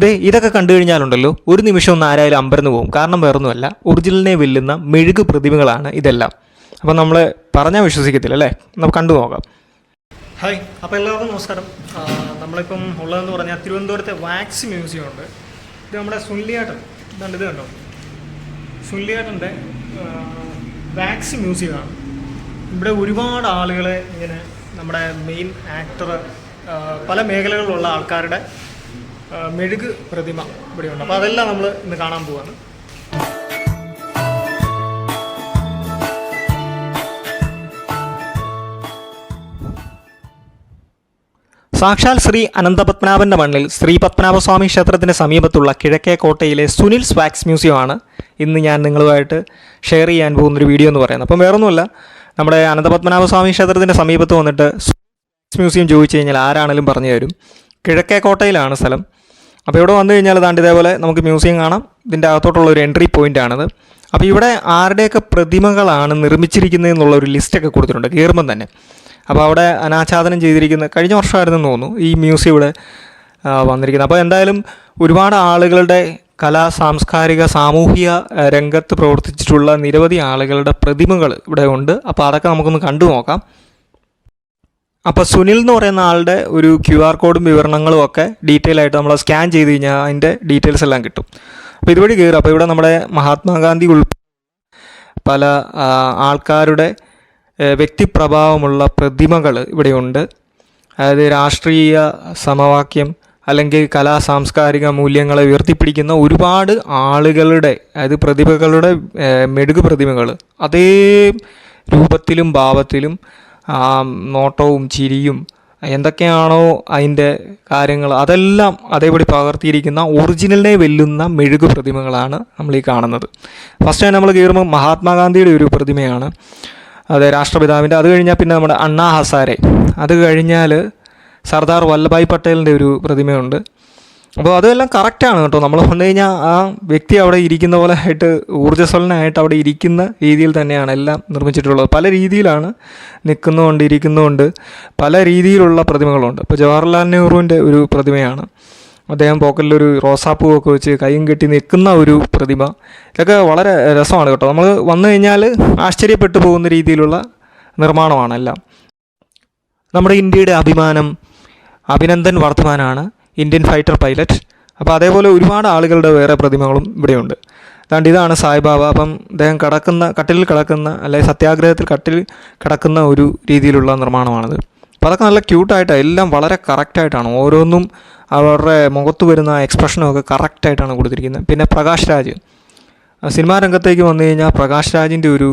ദേ ഇതൊക്കെ കണ്ടു കഴിഞ്ഞാലുണ്ടല്ലോ ഒരു നിമിഷം ഒന്ന് ആരായാലും അമ്പരന്ന് പോകും. കാരണം വേറൊന്നുമല്ല ഒറിജിനലിനെ വെല്ലുന്ന മെഴുകു പ്രതിമകളാണ് ഇതെല്ലാം. അപ്പോൾ നമ്മൾ പറഞ്ഞാൽ വിശ്വസിക്കത്തില്ല അല്ലേ? നമുക്ക് കണ്ടു നോക്കാം. ഹായ് അപ്പോൾ എല്ലാവർക്കും നമസ്കാരം. നമ്മളിപ്പം ഉള്ളതെന്ന് പറഞ്ഞാൽ തിരുവനന്തപുരത്തെ വാക്സ് മ്യൂസിയം ഉണ്ട്. ഇത് നമ്മുടെ സുല്ലിയാട്ടൻ ഇതുണ്ട് ഇത് കണ്ടോ? സുല്ലിയാട്ടന്റെ വാക്സ് മ്യൂസിയമാണ്. ഇവിടെ ഒരുപാട് ആളുകളെ ഇങ്ങനെ നമ്മുടെ മെയിൻ ആക്ടർ പല മേഖലകളിലുള്ള ആൾക്കാരുടെ മെഴുക് പ്രതിമ ഇവിടെയുണ്ട്. അപ്പോൾ അതെല്ലാം നമ്മൾ ഇന്ന് കാണാൻ പോവാണ്. സാക്ഷാൽ ശ്രീ അനന്തപത്മനാഭന്റെ മണ്ണിൽ ശ്രീ പത്മനാഭസ്വാമി ക്ഷേത്രത്തിന് സമീപത്തുള്ള കിഴക്കേ കോട്ടയിലെ സുനിൽ സ്വാക്സ് മ്യൂസിയമാണ് ഇന്ന് ഞാൻ നിങ്ങളുമായിട്ട് ഷെയർ ചെയ്യാൻ പോകുന്നൊരു വീഡിയോ എന്ന് പറയുന്നത്. അപ്പം വേറൊന്നുമല്ല നമ്മുടെ അനന്തപത്മനാഭസ്വാമി ക്ഷേത്രത്തിന്റെ സമീപത്ത് വന്നിട്ട് സ്വാക്സ് മ്യൂസിയം ചോദിച്ചു കഴിഞ്ഞാൽ ആരാണെങ്കിലും പറഞ്ഞു തരും. കിഴക്കേ കോട്ടയിലാണ് സ്ഥലം. അപ്പോൾ ഇവിടെ വന്നു കഴിഞ്ഞാൽ ദാണ്ട് ഇതേപോലെ നമുക്ക് മ്യൂസിയം കാണാം. ഇതിന്റെ അകത്തോട്ടുള്ള ഒരു എൻട്രി പോയിന്റ് ആണത്. അപ്പോൾ ഇവിടെ ആരുടെയൊക്കെ പ്രതിമകളാണ് നിർമ്മിച്ചിരിക്കുന്നത് എന്നുള്ള ഒരു ലിസ്റ്റൊക്കെ കൊടുത്തിട്ടുണ്ട് കയറുമ്പം തന്നെ. അപ്പോൾ അവിടെ അനാച്ഛാദനം ചെയ്തിരിക്കുന്ന കഴിഞ്ഞ വർഷമായിരുന്നു തോന്നുന്നു ഈ മ്യൂസിയം ഇവിടെ വന്നിരിക്കുന്നത്. അപ്പോൾ എന്തായാലും ഒരുപാട് ആളുകളുടെ കലാ സാംസ്കാരിക സാമൂഹിക രംഗത്ത് പ്രവർത്തിച്ചിട്ടുള്ള നിരവധി ആളുകളുടെ പ്രതിമകൾ ഇവിടെ ഉണ്ട്. അപ്പോൾ അതൊക്കെ നമുക്കൊന്ന് കണ്ടു നോക്കാം. അപ്പോൾ സുനിൽ എന്ന് പറയുന്ന ആളുടെ ഒരു ക്യു ആർ കോഡും വിവരണങ്ങളും ഒക്കെ ഡീറ്റെയിൽ ആയിട്ട് നമ്മൾ സ്കാൻ ചെയ്ത് കഴിഞ്ഞാൽ അതിന്റെ ഡീറ്റെയിൽസ് എല്ലാം കിട്ടും. അപ്പോൾ ഇതുവഴി കയറും അപ്പോൾ ഇവിടെ നമ്മുടെ മഹാത്മാഗാന്ധി ഉൾപ്പെടെ പല ആൾക്കാരുടെ വ്യക്തിപ്രഭാവമുള്ള പ്രതിമകൾ ഇവിടെയുണ്ട്. അതായത് രാഷ്ട്രീയ സമവാക്യം അല്ലെങ്കിൽ കലാ സാംസ്കാരിക മൂല്യങ്ങളെ ഉയർത്തിപ്പിടിക്കുന്ന ഒരുപാട് ആളുകളുടെ അതായത് പ്രതിഭകളുടെ മെഴുകു പ്രതിമകൾ അതേ രൂപത്തിലും ഭാവത്തിലും ആ, നോട്ടവും ചിരിയും എന്തൊക്കെയാണോ അതിന്റെ കാര്യങ്ങൾ അതെല്ലാം അതേപടി പകർത്തിയിരിക്കുന്ന ഒറിജിനലിനെ വെല്ലുന്ന മെഴുകു പ്രതിമകളാണ് നമ്മൾ ഈ കാണുന്നത്. ഫസ്റ്റ് ടൈം നമ്മൾ കയറുമ്പോൾ മഹാത്മാഗാന്ധിയുടെ ഒരു പ്രതിമയാണ്. അതെ രാഷ്ട്രപിതാവിന്റെ. അത് കഴിഞ്ഞാൽ പിന്നെ നമ്മുടെ അണ്ണാ ഹസാരെ. അത് കഴിഞ്ഞാൽ സർദാർ വല്ലഭായ് പട്ടേലിന്റെ ഒരു പ്രതിമയുണ്ട്. അപ്പോൾ അതെല്ലാം കറക്റ്റാണ് കേട്ടോ. നമ്മൾ വന്നു കഴിഞ്ഞാൽ ആ വ്യക്തി അവിടെ ഇരിക്കുന്ന പോലെ ആയിട്ട് ഊർജസ്വലനായിട്ട് അവിടെ ഇരിക്കുന്ന രീതിയിൽ തന്നെയാണ് എല്ലാം നിർമ്മിച്ചിട്ടുള്ളത്. പല രീതിയിലാണ് നിൽക്കുന്നുമുണ്ട് ഇരിക്കുന്നുമുണ്ട് പല രീതിയിലുള്ള പ്രതിമകളുണ്ട്. ഇപ്പോൾ ജവഹർലാൽ നെഹ്റുവിന്റെ ഒരു പ്രതിമയാണ്. അദ്ദേഹം പോക്കറ്റിലൊരു റോസാപ്പൂവൊക്കെ വെച്ച് കൈയും കെട്ടി നിൽക്കുന്ന ഒരു പ്രതിമ. ഇതൊക്കെ വളരെ രസമാണ് കേട്ടോ. നമ്മൾ വന്നു കഴിഞ്ഞാൽ ആശ്ചര്യപ്പെട്ടു പോകുന്ന രീതിയിലുള്ള നിർമ്മാണമാണ് എല്ലാം. നമ്മുടെ ഇന്ത്യയുടെ അഭിമാനം അഭിനന്ദൻ വർദ്ധമാനാണ്. ഇന്ത്യൻ ഫൈറ്റർ പൈലറ്റ് അപ്പോൾ അതേപോലെ ഒരുപാട് ആളുകളുടെ വേറെ പ്രതിമകളും ഇവിടെയുണ്ട്. അതുകൊണ്ട് ഇതാണ് സായിബാബ. അപ്പം അദ്ദേഹം കിടക്കുന്ന കട്ടിലിൽ കിടക്കുന്ന അല്ലെങ്കിൽ സത്യാഗ്രഹത്തിൽ കട്ടിൽ കിടക്കുന്ന ഒരു രീതിയിലുള്ള നിർമ്മാണമാണിത്. അപ്പോൾ അതൊക്കെ നല്ല ക്യൂട്ടായിട്ടാണ് എല്ലാം വളരെ കറക്റ്റായിട്ടാണ് ഓരോന്നും അവരുടെ മുഖത്ത് വരുന്ന എക്സ്പ്രഷനും ഒക്കെ കറക്റ്റായിട്ടാണ് കൊടുത്തിരിക്കുന്നത്. പിന്നെ പ്രകാശ് രാജ്. സിനിമാ രംഗത്തേക്ക് വന്നു കഴിഞ്ഞാൽ പ്രകാശ് രാജിന്റെ ഒരു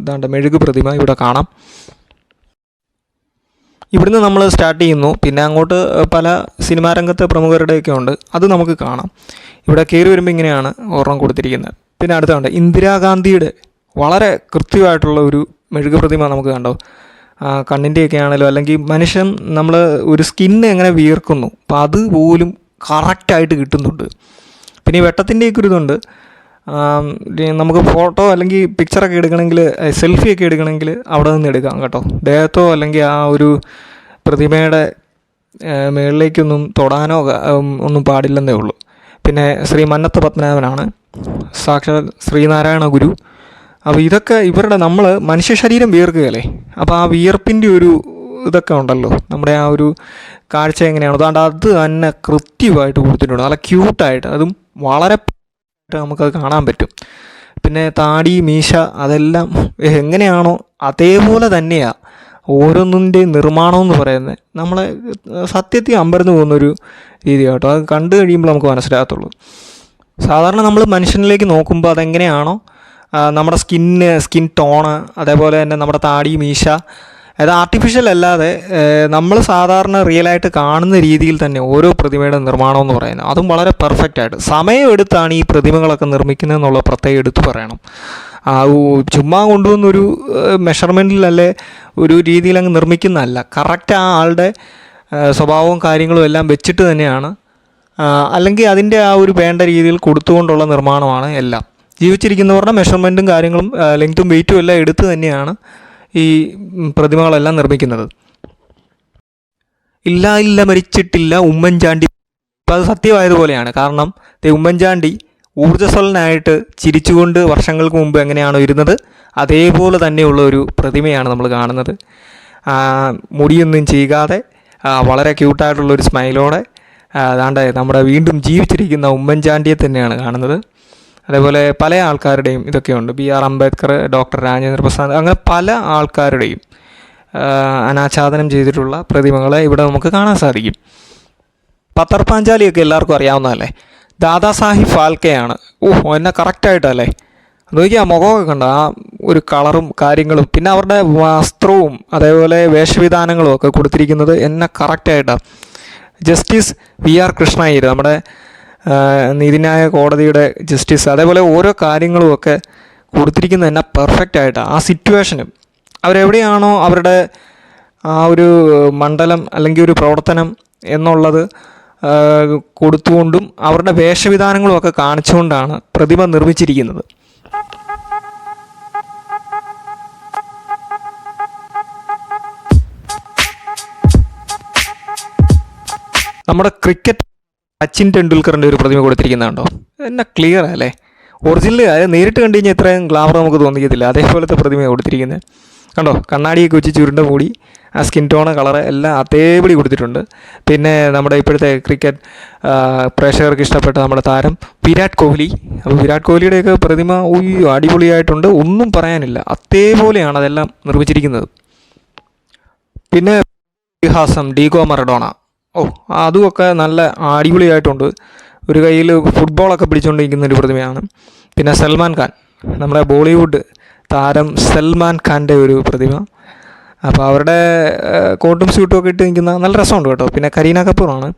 ഇതാണ്ട് മെഴുകു പ്രതിമ ഇവിടെ കാണാം. ഇവിടുന്ന് നമ്മൾ സ്റ്റാർട്ട് ചെയ്യുന്നു. പിന്നെ അങ്ങോട്ട് പല സിനിമാ രംഗത്തെ പ്രമുഖരുടെയൊക്കെ ഉണ്ട്. അത് നമുക്ക് കാണാം. ഇവിടെ കയറി വരുമ്പോൾ ഇങ്ങനെയാണ് ഓർമ്മ കൊടുത്തിരിക്കുന്നത്. പിന്നെ അടുത്തുണ്ട് ഇന്ദിരാഗാന്ധിയുടെ വളരെ കൃത്യമായിട്ടുള്ള ഒരു മെഴുകു പ്രതിമ നമുക്ക് കണ്ടോ? കണ്ണിന്റെയൊക്കെ ആണെങ്കിലും അല്ലെങ്കിൽ മനുഷ്യൻ നമ്മൾ ഒരു സ്കിന്ന് എങ്ങനെ വീർക്കുന്നു അപ്പോൾ അതുപോലും കറക്റ്റായിട്ട് കിട്ടുന്നുണ്ട്. പിന്നെ ഈ വെട്ടത്തിന്റെയൊക്കെ ഒരു ഇതുണ്ട്. നമുക്ക് ഫോട്ടോ അല്ലെങ്കിൽ പിക്ചറൊക്കെ എടുക്കണമെങ്കിൽ സെൽഫി ഒക്കെ എടുക്കണമെങ്കിൽ അവിടെ നിന്ന് എടുക്കാം കേട്ടോ. ദേഹത്തോ അല്ലെങ്കിൽ ആ ഒരു പ്രതിമയുടെ മേളിലേക്കൊന്നും തൊടാനോ ഒന്നും പാടില്ലെന്നേ ഉള്ളൂ. പിന്നെ ശ്രീ മന്നത്ത് പത്മനാഭനാണ്. സാക്ഷാൽ ശ്രീനാരായണ ഗുരു. അപ്പോൾ ഇതൊക്കെ ഇവരുടെ നമ്മൾ മനുഷ്യ ശരീരം വിയർക്കുകയല്ലേ അപ്പോൾ ആ വിയർപ്പിന്റെ ഒരു ഇതൊക്കെ ഉണ്ടല്ലോ. നമ്മുടെ ആ ഒരു കാഴ്ച എങ്ങനെയാണ്. അതുകൊണ്ട് അത് തന്നെ കൃത്യമായിട്ട് കൊടുത്തിട്ടുണ്ട്. നല്ല ക്യൂട്ടായിട്ട് അതും വളരെ നമുക്കത് കാണാൻ പറ്റും. പിന്നെ താടി മീശ അതെല്ലാം എങ്ങനെയാണോ അതേപോലെ തന്നെയാണ് ഓരോന്നിന്റെ നിർമ്മാണം എന്ന് പറയുന്നത്. നമ്മളെ സത്യത്തിൽ അമ്പരന്ന് പോകുന്നൊരു രീതി കേട്ടോ. അത് കണ്ടു കഴിയുമ്പോൾ നമുക്ക് മനസ്സിലാകത്തുള്ളൂ. സാധാരണ നമ്മൾ മനുഷ്യനിലേക്ക് നോക്കുമ്പോൾ അതെങ്ങനെയാണോ നമ്മുടെ സ്കിന്ന് സ്കിൻ ടോണ് അതേപോലെ തന്നെ നമ്മുടെ താടി മീശ അത് ആർട്ടിഫിഷ്യൽ അല്ലാതെ നമ്മൾ സാധാരണ റിയലായിട്ട് കാണുന്ന രീതിയിൽ തന്നെ ഓരോ പ്രതിമയുടെ നിർമ്മാണം എന്ന് പറയുന്നത് അതും വളരെ പെർഫെക്റ്റ് ആയിട്ട്. സമയമെടുത്താണ് ഈ പ്രതിമകളൊക്കെ നിർമ്മിക്കുന്നത് എന്നുള്ള പ്രത്യേകം എടുത്തു പറയണം. ആ ചുമ്മാ കൊണ്ടുവന്നൊരു മെഷർമെന്റിലല്ലേ ഒരു രീതിയിൽ അങ്ങ് നിർമ്മിക്കുന്നതല്ല. കറക്റ്റ് ആ ആളുടെ സ്വഭാവവും കാര്യങ്ങളും എല്ലാം വെച്ചിട്ട് തന്നെയാണ് അല്ലെങ്കിൽ അതിന്റെ ആ ഒരു വേണ്ട രീതിയിൽ കൊടുത്തുകൊണ്ടുള്ള നിർമ്മാണമാണ് എല്ലാം. ജീവിച്ചിരിക്കുന്നവരുടെ മെഷർമെന്റും കാര്യങ്ങളും ലെങ്ത്തും വെയിറ്റും എല്ലാം എടുത്തു തന്നെയാണ് ഈ പ്രതിമകളെല്ലാം നിർമ്മിക്കുന്നത്. ഇല്ല ഇല്ല മരിച്ചിട്ടില്ല ഉമ്മൻചാണ്ടി. ഇപ്പം അത് സത്യമായതുപോലെയാണ് കാരണം ഉമ്മൻചാണ്ടി ഊർജസ്വലനായിട്ട് ചിരിച്ചുകൊണ്ട് വർഷങ്ങൾക്ക് മുമ്പ് എങ്ങനെയാണോ ഇരുന്നത് അതേപോലെ തന്നെയുള്ള ഒരു പ്രതിമയാണ് നമ്മൾ കാണുന്നത്. മുടിയൊന്നും ചെയ്യാതെ വളരെ ക്യൂട്ടായിട്ടുള്ളൊരു സ്മൈലോടെ അതാണ്ട് നമ്മുടെ വീണ്ടും ജീവിച്ചിരിക്കുന്ന ഉമ്മൻചാണ്ടിയെ തന്നെയാണ് കാണുന്നത്. അതേപോലെ പല ആൾക്കാരുടെയും ഇതൊക്കെയുണ്ട് B R Ambedkar doctor Rajendra Prasad അങ്ങനെ പല ആൾക്കാരുടെയും അനാച്ഛാദനം ചെയ്തിട്ടുള്ള പ്രതിമകളെ ഇവിടെ നമുക്ക് കാണാൻ സാധിക്കും. പത്തർ പാഞ്ചാലിയൊക്കെ എല്ലാവർക്കും അറിയാവുന്നതല്ലേ? ദാദാസാഹിബ് ഫാൽക്കെയാണ്. ഓ എന്നെ കറക്റ്റായിട്ടല്ലേ? നോക്കിയാൽ മുഖമൊക്കെ കണ്ട? ആ ഒരു കളറും കാര്യങ്ങളും പിന്നെ അവരുടെ വസ്ത്രവും അതേപോലെ വേഷവിധാനങ്ങളും ഒക്കെ കൊടുത്തിരിക്കുന്നത് എന്നെ കറക്റ്റായിട്ടാണ് ജസ്റ്റിസ് വി ആർ കൃഷ്ണയ്യർ നമ്മുടെ നീതിന്യായ കോടതിയുടെ ജസ്റ്റിസ് അതേപോലെ ഓരോ കാര്യങ്ങളുമൊക്കെ കൊടുത്തിരിക്കുന്നത് തന്നെ പെർഫെക്റ്റ് ആയിട്ട്. ആ സിറ്റുവേഷനും അവരെവിടെയാണോ അവരുടെ ആ ഒരു മണ്ഡലം അല്ലെങ്കിൽ ഒരു പ്രവർത്തനം എന്നുള്ളത് കൊടുത്തുകൊണ്ടും അവരുടെ വേഷവിധാനങ്ങളും ഒക്കെ കാണിച്ചുകൊണ്ടാണ് പ്രതിമ നിർമ്മിച്ചിരിക്കുന്നത്. നമ്മുടെ ക്രിക്കറ്റ് സച്ചിൻ ടെണ്ടുൽക്കറിന്റെ ഒരു പ്രതിമ കൊടുത്തിരിക്കുന്നുണ്ടോ എന്നാ ക്ലിയർ അല്ലേ? ഒറിജിനൽ അത് നേരിട്ട് കണ്ടു കഴിഞ്ഞാൽ ഇത്രയും ഗ്ലാമർ നമുക്ക് തോന്നിക്കത്തില്ല. അതേപോലത്തെ പ്രതിമ കൊടുത്തിരിക്കുന്നത് കണ്ടോ? കണ്ണാടിയൊക്കെ വെച്ച് ചുരുണ്ട മൂടി ആ സ്കിൻ ടോണ് കളറ് എല്ലാം അതേപടി കൊടുത്തിട്ടുണ്ട്. പിന്നെ നമ്മുടെ ഇപ്പോഴത്തെ ക്രിക്കറ്റ് പ്രേക്ഷകർക്ക് ഇഷ്ടപ്പെട്ട നമ്മുടെ താരം വിരാട് കോഹ്ലി. അപ്പോൾ വിരാട് കോഹ്ലിയുടെയൊക്കെ പ്രതിമ ഉയ്യോ അടിപൊളിയായിട്ടുണ്ട്. ഒന്നും പറയാനില്ല. അതേപോലെയാണ് അതെല്ലാം നിർമ്മിച്ചിരിക്കുന്നത്. പിന്നെ ഇതിഹാസം ഡീഗോ മറഡോണ. ഓ അതുമൊക്കെ നല്ല അടിപൊളിയായിട്ടുണ്ട്. ഒരു കയ്യിൽ ഫുട്ബോളൊക്കെ പിടിച്ചുകൊണ്ടിരിക്കുന്ന ഒരു പ്രതിമയാണ്. പിന്നെ സൽമാൻ ഖാൻ നമ്മുടെ ബോളിവുഡ് താരം സൽമാൻ ഖാന്റെ ഒരു പ്രതിമ. അപ്പോൾ അവരുടെ കോട്ടും സ്യൂട്ടും ഒക്കെ ഇട്ട് നിൽക്കുന്ന നല്ല രസമുണ്ട് കേട്ടോ. പിന്നെ കരീന കപൂറാണ്.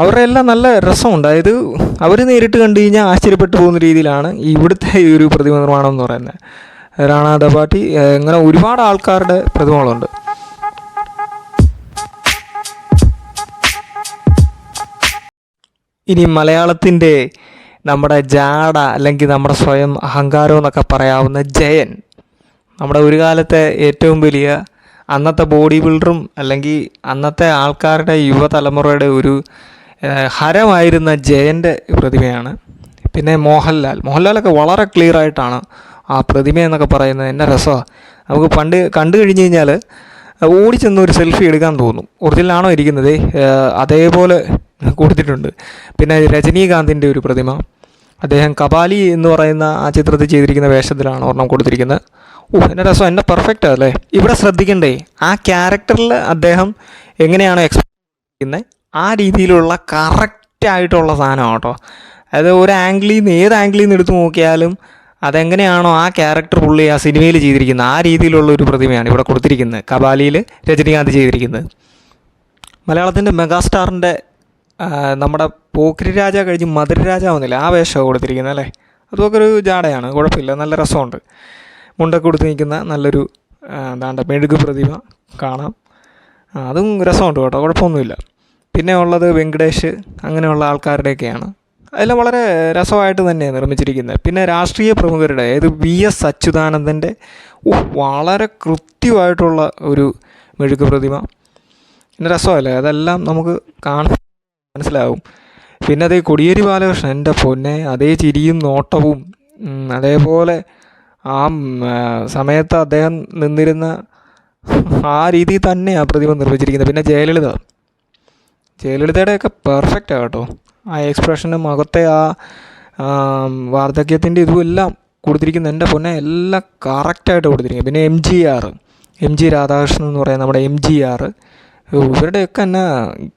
അവരുടെ എല്ലാം നല്ല രസമുണ്ട്. അതായത് അവർ നേരിട്ട് കണ്ടു കഴിഞ്ഞാൽ ആശ്ചര്യപ്പെട്ടു പോകുന്ന രീതിയിലാണ് ഇവിടുത്തെ ഈ ഒരു പ്രതിമ നിർമ്മാണം എന്ന് പറയുന്നത്. റാണ ദപാട്ടി ഇങ്ങനെ ഒരുപാട് ആൾക്കാരുടെ പ്രതിമകളുണ്ട്. ഇനി മലയാളത്തിന്റെ നമ്മുടെ ജാട അല്ലെങ്കിൽ നമ്മുടെ സ്വയം അഹങ്കാരം എന്നൊക്കെ പറയാവുന്ന ജയൻ നമ്മുടെ ഒരു കാലത്തെ ഏറ്റവും വലിയ അന്നത്തെ ബോഡി ബിൽഡറും അല്ലെങ്കിൽ അന്നത്തെ ആൾക്കാരുടെ യുവതലമുറയുടെ ഒരു ഹരമായിരുന്ന ജയന്റെ പ്രതിമയാണ്. പിന്നെ മോഹൻലാൽ. മോഹൻലാലൊക്കെ വളരെ ക്ലിയർ ആയിട്ടാണ് ആ പ്രതിമ എന്നൊക്കെ പറയുന്നത്. എന്നെ രസമാണ് നമുക്ക് പണ്ട് കണ്ടു കഴിഞ്ഞ് കഴിഞ്ഞാൽ ഓടിച്ചെന്ന് ഒരു സെൽഫി എടുക്കാൻ തോന്നും. ഒറിജിനലാണോ ഇരിക്കുന്നത്? അതേപോലെ കൊടുത്തിട്ടുണ്ട്. പിന്നെ രജനീകാന്തിന്റെ ഒരു പ്രതിമ. അദ്ദേഹം കപാലി എന്ന് പറയുന്ന ആ ചിത്രത്തിൽ ചെയ്തിരിക്കുന്ന വേഷത്തിലാണ് ഒരെണ്ണം കൊടുത്തിരിക്കുന്നത്. ഓ എന്റെ രസം എന്റെ പെർഫെക്റ്റ് അല്ലേ ഇവിടെ ശ്രദ്ധിക്കണ്ടേ ആ ക്യാരക്ടറിൽ അദ്ദേഹം എങ്ങനെയാണ് എക്സ്പ്രസ് ആ രീതിയിലുള്ള കറക്റ്റായിട്ടുള്ള സാധനമാണ് കേട്ടോ. അതായത് ഒരു ആംഗിളിൽ നിന്ന് ഏത് ആംഗിളിൽ നിന്ന് എടുത്തു നോക്കിയാലും അതെങ്ങനെയാണോ ആ ക്യാരക്ടർ പുള്ളി ആ സിനിമയിൽ ചെയ്തിരിക്കുന്നത്. ആ രീതിയിലുള്ള ഒരു പ്രതിമയാണ് ഇവിടെ കൊടുത്തിരിക്കുന്നത്. കപാലിയിൽ രജനീകാന്ത് ചെയ്തിരിക്കുന്നത്. മലയാളത്തിന്റെ മെഗാസ്റ്റാറിന്റെ നമ്മുടെ പോക്കിരി രാജ കഴിഞ്ഞ് മധുര രാജാവുന്നില്ല ആ വേഷമാണ് കൊടുത്തിരിക്കുന്നത് അല്ലേ? അതൊക്കെ ഒരു ജാടയാണ് കുഴപ്പമില്ല നല്ല രസമുണ്ട്. മുണ്ടൊക്കെ കൊടുത്ത് നിൽക്കുന്ന നല്ലൊരു എന്താണ്ട മെഴുകു പ്രതിമ കാണാം. അതും രസമുണ്ട് കേട്ടോ കുഴപ്പമൊന്നുമില്ല. പിന്നെ ഉള്ളത് വെങ്കടേഷ് അങ്ങനെയുള്ള ആൾക്കാരുടെയൊക്കെയാണ്. അതെല്ലാം വളരെ രസമായിട്ട് തന്നെ നിർമ്മിച്ചിരിക്കുന്നത്. പിന്നെ രാഷ്ട്രീയ പ്രമുഖരുടെ അതായത് വി എസ് അച്യുതാനന്ദന്റെ വളരെ കൃത്യമായിട്ടുള്ള ഒരു മെഴുകു പ്രതിമ. പിന്നെ രസമല്ലേ അതെല്ലാം നമുക്ക് കാണാൻ മനസ്സിലാവും. പിന്നെ അതേ കൊടിയേരി ബാലകൃഷ്ണൻ എന്റെ പൊന്നെ അതേ ചിരിയും നോട്ടവും അതേപോലെ ആ സമയത്ത് അദ്ദേഹം നിന്നിരുന്ന ആ രീതിയിൽ ആ പ്രതിമ നിർമ്മിച്ചിരിക്കുന്നത്. പിന്നെ ജയലളിത. ജയലളിതയുടെയൊക്കെ പെർഫെക്റ്റാണ് കേട്ടോ. ആ എക്സ്പ്രഷനും അകത്തെ ആ വാർദ്ധക്യത്തിന്റെ ഇതും എല്ലാം കൊടുത്തിരിക്കുന്ന എന്റെ പൊന്നെ എല്ലാം കറക്റ്റായിട്ട് കൊടുത്തിരിക്കുന്നത്. പിന്നെ M G R M G Radhakrishnan എന്ന് പറയുന്ന നമ്മുടെ എം ജി ആർ ഇവരുടെയൊക്കെ തന്നെ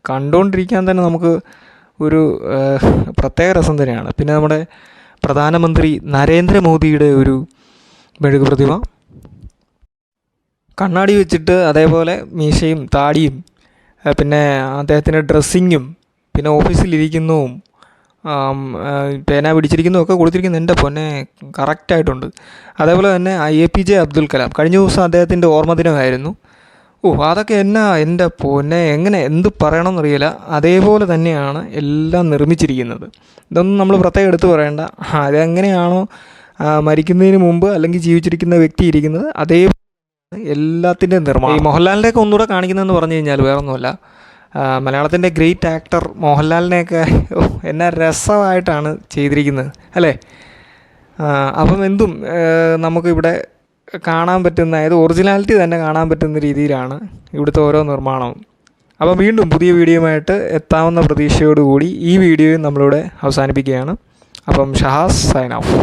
കണ്ടുകൊണ്ടിരിക്കാൻ തന്നെ നമുക്ക് ഒരു പ്രത്യേക രസം തന്നെയാണ്. പിന്നെ നമ്മുടെ പ്രധാനമന്ത്രി നരേന്ദ്രമോദിയുടെ ഒരു മെഴുകു പ്രതിമ. കണ്ണാടി വെച്ചിട്ട് അതേപോലെ മീശയും താടിയും പിന്നെ അദ്ദേഹത്തിന്റെ ഡ്രസ്സിങ്ങും പിന്നെ ഓഫീസിലിരിക്കുന്നതും പേന പിടിച്ചിരിക്കുന്നതും ഒക്കെ കൊടുത്തിരിക്കുന്നത് എന്റെ പൊന്നെ കറക്റ്റായിട്ടുണ്ട്. അതേപോലെ തന്നെ A P J Abdul Kalam. കഴിഞ്ഞ ദിവസം അദ്ദേഹത്തിന്റെ ഓർമ്മദിനമായിരുന്നു. ഓ അതൊക്കെ എന്നാ എന്റെ പൊന്നെ എങ്ങനെ എന്ത് പറയണമെന്നറിയില്ല. അതേപോലെ തന്നെയാണ് എല്ലാം നിർമ്മിച്ചിരിക്കുന്നത്. ഇതൊന്നും നമ്മൾ പ്രത്യേകം എടുത്തു പറയേണ്ട. അതെങ്ങനെയാണോ മരിക്കുന്നതിന് മുമ്പ് അല്ലെങ്കിൽ ജീവിച്ചിരിക്കുന്ന വ്യക്തി ഇരിക്കുന്നത് അതേ എല്ലാത്തിന്റെയും നിർമ്മാണം. ഈ മോഹൻലാലിന്റെയൊക്കെ ഒന്നുകൂടെ കാണിക്കുന്നതെന്ന് പറഞ്ഞു കഴിഞ്ഞാൽ വേറൊന്നുമല്ല. മലയാളത്തിന്റെ ഗ്രേറ്റ് ആക്ടർ മോഹൻലാലിനെയൊക്കെ എന്ന രസമായിട്ടാണ് ചെയ്തിരിക്കുന്നത് അല്ലേ? അപ്പം എന്തും നമുക്കിവിടെ കാണാൻ പറ്റുന്ന അതായത് ഒറിജിനാലിറ്റി തന്നെ കാണാൻ പറ്റുന്ന രീതിയിലാണ് ഇവിടുത്തെ ഓരോ നിർമ്മാണവും. അപ്പം വീണ്ടും പുതിയ വീഡിയോയുമായിട്ട് എത്താവുന്ന പ്രതീക്ഷയോടുകൂടി ഈ വീഡിയോയും നമ്മളിവിടെ അവസാനിപ്പിക്കുകയാണ്. അപ്പം ഷഹാസ് സൈൻ ഓഫ്